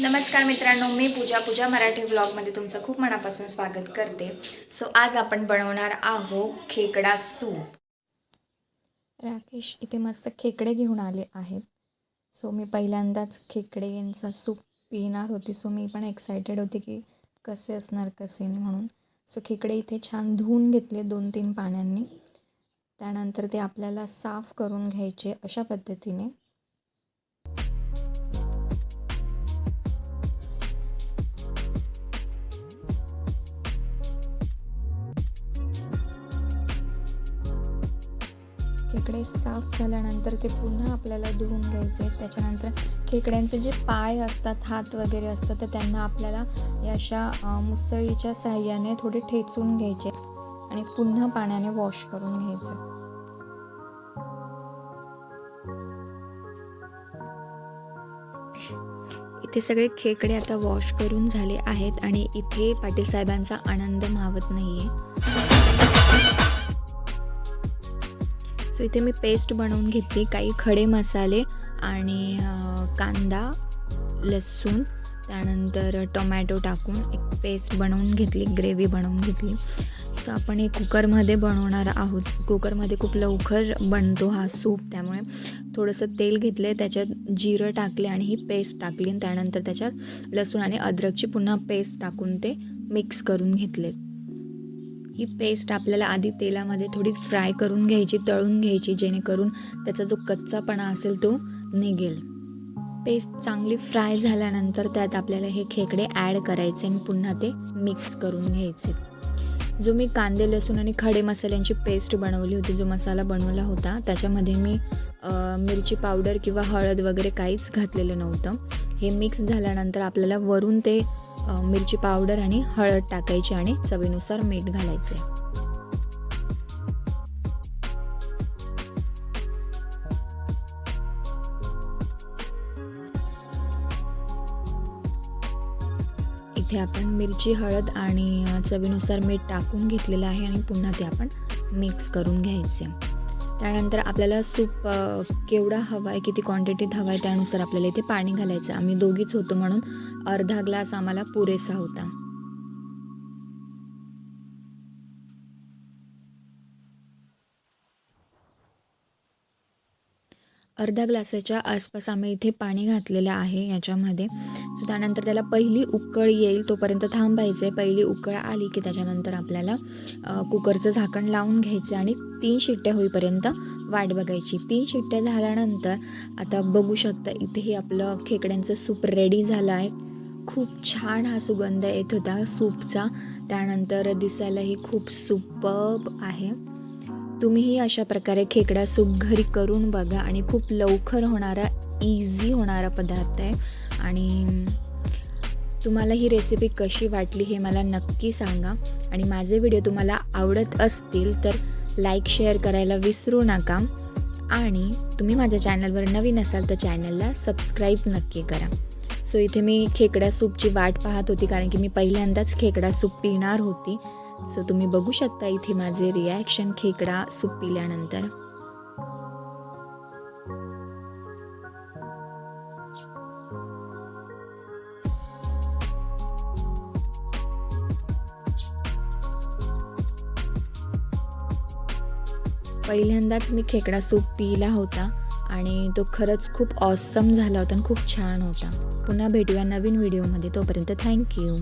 नमस्कार मित्रांनो मी पूजा पूजा मराठी ब्लॉगमध्ये तुमचं खूप मनापासून स्वागत करते. सो आज आपण बनवणार आहोत खेकडा सूप. राकेश इथे मस्त खेकडे घेऊन आले आहेत. सो मी पहिल्यांदाच खेकडेंचा सूप पिणार होती. सो मी पण एक्सायटेड होते की कसे असणार कसे नाही म्हणून. सो खेकडे इथे छान धुवून घेतले दोन तीन पाण्यांनी त्यानंतर ते आपल्याला साफ करून घ्यायचे अशा पद्धतीने. खेकडे साफ झाल्यानंतर ते पुन्हा आपल्याला धुवून घ्यायचे आहेत. त्याच्यानंतर खेकड्यांचे जे पाय असतात हात वगैरे असतात तर त्यांना आपल्याला या अशा मुसळीच्या साह्याने थोडे ठेचून घ्यायचे आणि पुन्हा पाण्याने वॉश करून घ्यायचे इथे सगळे खेकडे आता वॉश करून झाले आहेत आणि इथे पाटील साहेबांचा आनंद मावत नाहीये. सो इथे मी पेस्ट बनवून घेतली काही खडे मसाले आणि कांदा लसूण त्यानंतर टोमॅटो टाकून एक पेस्ट बनवून घेतली ग्रेव्ही बनवून घेतली. सो आपण हे कुकरमध्ये बनवणार आहोत. कुकरमध्ये खूप लवकर बनतो हा सूप त्यामुळे थोडंसं तेल घेतले त्याच्यात जिरं टाकले आणि ही पेस्ट टाकली आणि त्यानंतर त्याच्यात लसूण आणि अद्रकची पुन्हा पेस्ट टाकून ते मिक्स करून घेतले ही पेस्ट आपल्याला आधी तेलामध्ये थोडी फ्राय करून घ्यायची तळून घ्यायची जेणेकरून त्याचा जो कच्चापणा असेल तो निघेल. पेस्ट चांगली फ्राय झाल्यानंतर त्यात आपल्याला हे खेकडे ॲड करायचे आणि पुन्हा ते मिक्स करून घ्यायचे. जो मी कांदे लसूण आणि खडे मसाल्यांची पेस्ट बनवली होती जो मसाला बनवला होता त्याच्यामध्ये मी मिरची पावडर किंवा हळद वगैरे काहीच घातलेलं नव्हतं. हे मिक्स झाल्यानंतर आपल्याला वरून ते मिरची पावडर आणि हळद टाकायची आणि चवीनुसार मीठ घालायचे इथे आपण मिरची हळद आणि चवीनुसार मीठ टाकून घेतलेलं आहे आणि पुन्हा ते आपण मिक्स करून घ्यायचे. त्यानंतर आपल्याला सूप केवढा हवा आहे किती क्वांटिटीत हवा आहे त्यानुसार आपल्याला इथे पाणी घालायचं आम्ही दोघीच होतो म्हणून अर्धा ग्लास आम्हाला पुरेसा होता. अर्ध्या ग्लासाच्या आसपास आम्ही इथे पाणी घातलेलं आहे याच्यामध्ये. सो त्यानंतर त्याला पहिली उकळ येईल तोपर्यंत थांबायचं आहे पहिली उकळ आली की त्याच्यानंतर आपल्याला कुकरचं झाकण लावून घ्यायचं आणि तीन शिट्ट्या होईपर्यंत वाट बघायची. तीन शिट्ट्या झाल्यानंतर आता बघू शकता इथेही आपलं खेकड्यांचं सूप रेडी झालं आहे खूप छान हा सुगंध येत होता सूपचा. त्यानंतर दिसायलाही खूप सुपब आहे. तुम्हीही अशा प्रकारे खेकडा सूप घरी करून बघा आणि खूप लवकर होणारा इझी होणारा पदार्थ आहे. आणि तुम्हाला ही रेसिपी कशी वाटली हे मला नक्की सांगा. आणि माझे व्हिडिओ तुम्हाला आवडत असतील तर लाईक शेअर करायला विसरू नका. आणि तुम्ही माझ्या चॅनलवर नवीन असाल तर चॅनलला सबस्क्राईब नक्की करा. सो इथे मी खेकडा सूपची वाट पाहत होती कारण की मी पहिल्यांदाच खेकडा सूप पिणार होती. सो तुम्ही बघू शकता इथे माझे रिॲक्शन खेकडा सूप पिल्यानंतर पहिल्यांदाच मी खेकडा सूप पिला होता आणि तो खरंच खूप ऑसम झाला होता आणि खूप छान होता. पुन्हा भेटूया नवीन व्हिडिओमध्ये तोपर्यंत थँक्यू